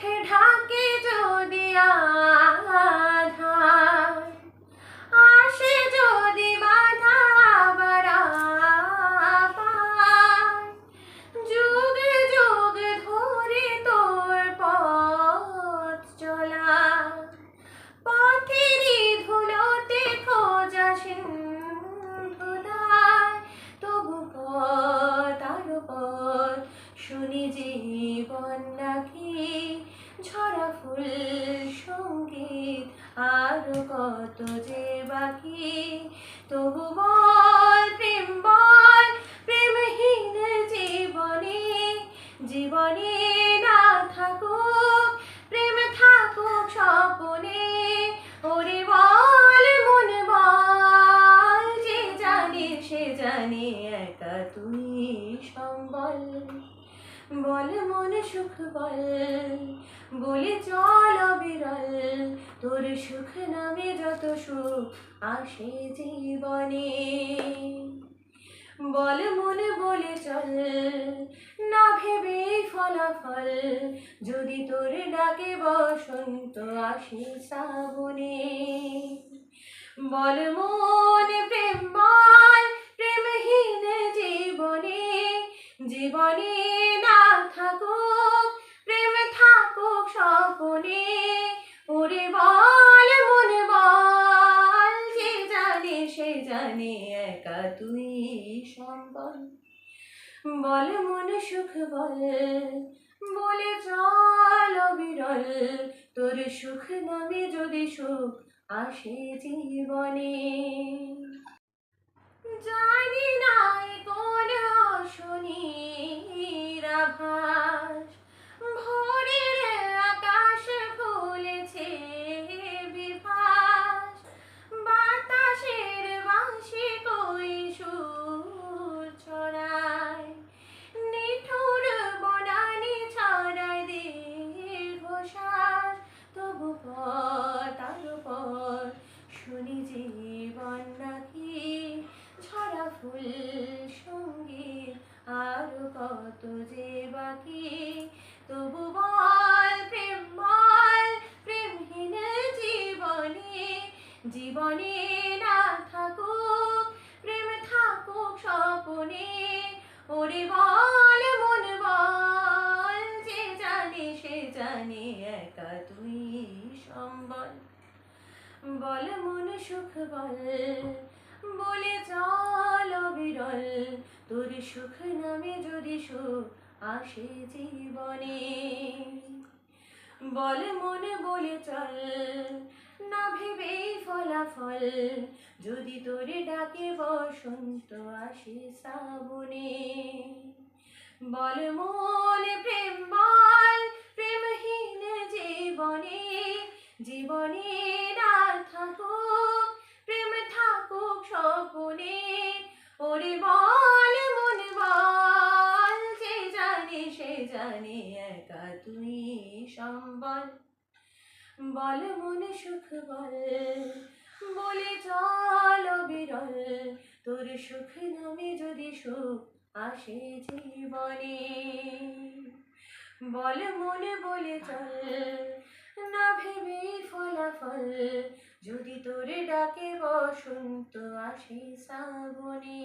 পথে ঢাকে যদি শুনি জীবন নাকি? ঝরা ফুল সংগীত আরও কত যে বাকি? তবু বল প্রেম বল, প্রেমহীন জীবনে জীবনে না থাকুক, প্রেম থাকুক স্বপনে। বল মন সুখ বল, বলে চল বিরল। তোর সুখ নামে যত সুখ আসে জীবনে। বল মনে বলে চল, না ভেবে ফলাফল। যদি তোর ডাকে বসন্ত আসে শ্রাবণে। বল মনে প্রেম বল, প্রেমহীন জীবনে। জীবনে না থাকুক, প্রেম থাকুক স্বপনে ওরে বল, মনে বল, যে জানে সে জানে একা তুই সম্বল। বল মন সুখ বল, বলে চল বিরল। তোর সুখ নামে যদি সুখ আসে জীবনে। জানি না এ কোন অশনির আভাস ভোরের আকাশ খুলেছে বিভাস। বাতাসের বাঁশি কই সুর ছড়ায়। নিঠুর বনানি ছড়ায় দীর্ঘশ্বাস তবু পথ আরও পথ শুনি জীবন নাকি, ছড়া ফুল সংগীত আরও কত যে বাকি? তবু বল প্রেম, বল প্রেমহীন জীবনে জীবনে না থাকুক, প্রেম থাকুক স্বপনে। ওরে বল, মন বল, যে জানে, সে জানে, একা তুই সম্বল। বল মন সুখ, বল বলে চল বিরল। তোর সুখ নামে যদি সুখ আসে জীবনে। বল মনে বলে চল, না ভেবে ফলাফল। যদি তোরে ডাকে বসন্ত আসে শ্রাবণে। বল মন প্রেম বল, প্রেমহীন জীবনে। জীবনে না থাকুক থাকুক স্বপনে ওরে বল, মন বল, যে জানে, সে জানে, একা তুই সম্বল। বল, মন সুখ বল, বলে চল বিরল। তোর সুখ নামে যদি সুখ আসে জীবনে, বল, মনে বলে চল। না ভেবে ফলাফল যদি তোরে ডাকে বসন্ত আসে শ্রাবণে।